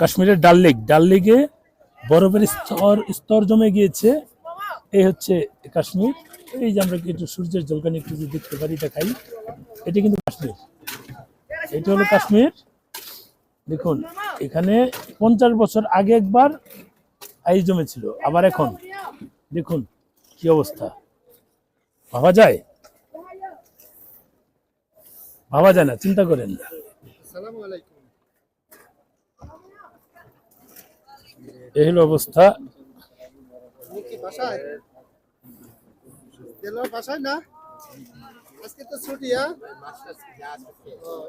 কাশ্মীরের ডাল লেক। ডাল লেকে বরফের স্তর স্তর জমে গিয়েছে। এই হচ্ছে কাশ্মীর। এই যে আমরা একটু সূর্যের জলকানি একটু দেখতে পারি, দেখাই। এটা কিন্তু কাশ্মীর। এটা হলো কাশ্মীর। দেখুন, এখানে পঞ্চাশ বছর আগে একবার আইস জমেছিল, আবার এখন। দেখুন, কি অবস্থা। ভাবা যায়? ভাবা যায় না, চিন্তা করেন। আসসালামু আলাইকুম। এই হলো অবস্থা বাসায় না? আজকে তো ছুটি হ্যাঁ?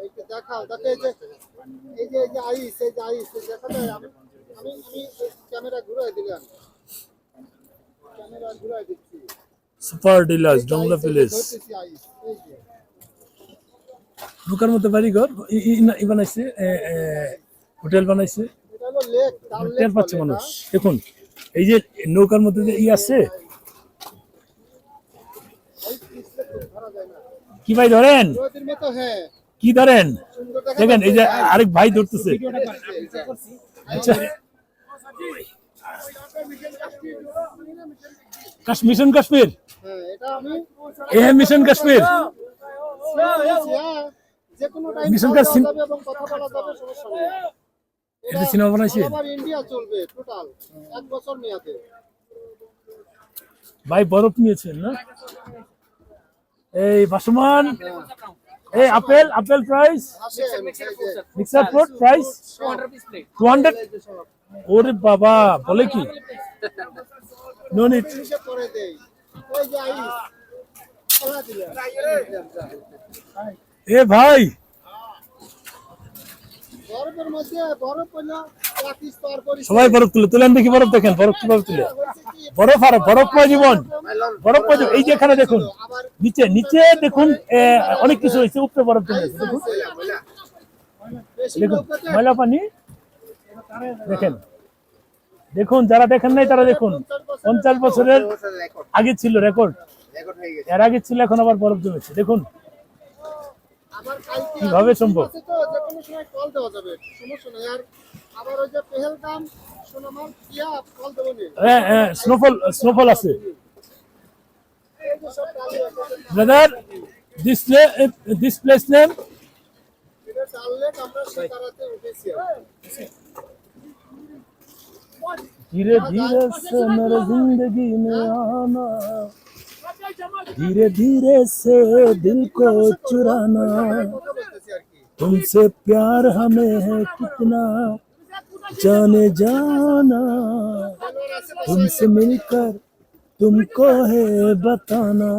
একটু দেখাও দেখো এই যে এই যে এই যে আইস এই যে আইস এই আমি আমি আমি ক্যামেরা ঘুরাই দিলাম। ক্যামেরা ঘুরাই দিচ্ছি। সুপার ডিলার্স ডংলা আইস, এই যে প্যালেস ধরতেছি আইস, এই যে। নৌকার মধ্যে বাড়িঘর ই- ই- ই বানাইছে হোটেল বানাইছে। লেক টের পাচ্ছে মানুষ। দেখুন এই যে নৌকার মধ্যে যে ই আছে এই পিছলে তো ধরা যায় না। কি ভাই ধরেন? হ্যাঁ। কি ধরেন? দেখেন এই যে আরেক ভাই ধরতেছে। আচ্ছা। কাশ- মিশন কাশ্মীর। হ্যাঁ এ হ্যাঁ মিশন কাশ্মীর। হ্যাঁ, মিশন কল এটা সিনেমা ইন্ডিয়া চলবে টোটাল এক বছর মেয়াদে। ভাই বরফ নিয়েছেন না? এই বাসমান এই apple apple price mixer fruit price two hundred ওরে বাবা বলে কি? নো নিট এ ভাই বরফের মধ্যে বরফ হলো এক স্তর পরি সবাই বরফ তুলে তুলেন দেখি বরফ দেখেন? বরফ কীভাবে তুলে? বরফ আর বরফ জীবন। বরফ জীবন। এই যে এখানে দেখুন, নিচে নিচে দেখুন অনেক কিছু হয়েছে, উপরে বরফ গেছে দেখুন। দেখুন, ময়লা পানি। দেখেন। দেখুন, যারা দেখেন নাই তারা দেখুন, পঞ্চাশ বছরের আগে ছিল রেকর্ড। এর আগে ছিল, এখন আবার বরফ জমেছে। দেখুন। কীভাবে সম্ভব? স্নোফল স্নোফল আছে এই যে সব ডালি আছে, brother this this place name এটা ডাল লেক আমরা শিকারাতে উঠেছি धीरे धीरे से दिल को चुराना। तुमसे प्यार हमें है कितना, जाने जाना। तुमसे मिलकर तुमको है बताना।